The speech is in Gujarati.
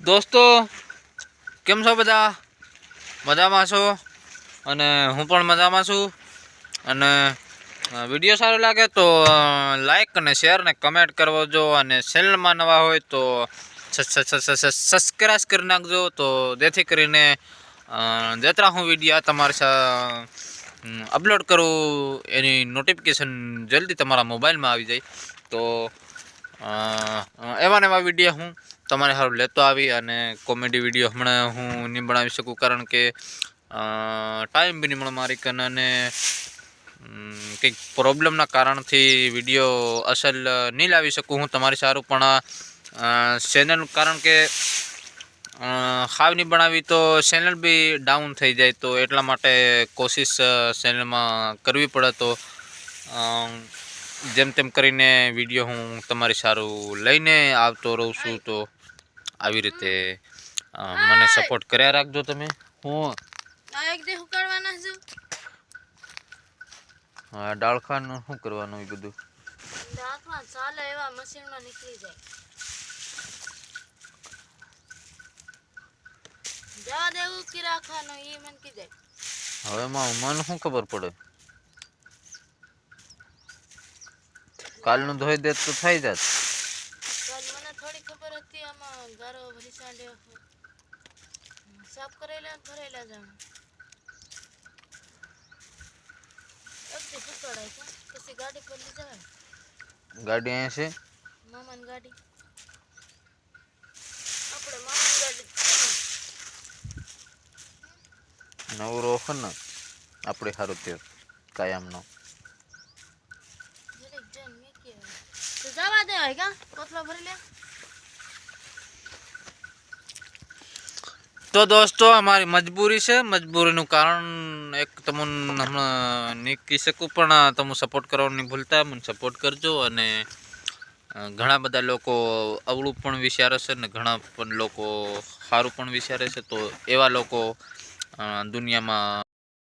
દોસ્તો, કેમ છો બધા? મજામાં છો? અને હું પણ મજામાં છું. અને વીડિયો સારો લાગે તો લાઈક અને શેર ને કમેન્ટ કરવો જો અને ચેનલમાં નવા હોય તો સબસ્ક્રાઈબ કરી નાખજો. તો જેથી કરીને જેતરા હું વીડિયો તમારી અપલોડ કરું એની નોટિફિકેશન જલ્દી તમારા મોબાઈલમાં આવી જાય. તો એવા ને એવા વીડિયો હું તમારે સારું લેતો આવી અને કોમેડી વીડિયો હમણાં હું નહીં બનાવી શકું કારણ કે ટાઈમ બી નહીં મળે મારી કને અને કંઈક પ્રોબ્લેમના કારણથી વીડિયો અસલ નહીં લાવી શકું હું તમારી સારું. પણ ચેનલ કારણ કે ખાવ નહીં બનાવી તો ચેનલ બી ડાઉન થઈ જાય તો એટલા માટે કોશિશ ચેનલમાં કરવી પડે તો જેમ તેમ કરીને વીડિયો હું તમારી સારું લઈને આવતો રહું છું તો આવી રીતે મને સપોર્ટ કર્યા રાખજો તમે. હું હા ડાળખાનું શું કરવાનું એ બધું? હવે મને શું ખબર પડે? કાલનું ધોઈ દે તો થઈ જાત. કાલ મને થોડી ખબર હતી આમાં ગારો ભરી સાંડ્યો સાફ કરેલા ભરેલા જાણ એકથી ફૂટોડાય છે પછી ગાડી પર લઈ જવાય. ગાડી અહીંયા છે? મામાની ગાડી. આપણે મામાની ગાડી નવું રોખ ને આપણે સારું તે કાયમનો. તો દોસ્તો, અમારી મજબૂરી છે. મજબૂરીનું કારણ એક તમને હમણાં નહીં કહી શકું, પણ તમે સપોર્ટ કરવાનું નહીં ભૂલતા, મને સપોર્ટ કરજો. અને ઘણા બધા લોકો અવળું પણ વિચારે છે અને ઘણા પણ લોકો સારું પણ વિચારે છે. તો એવા લોકો દુનિયામાં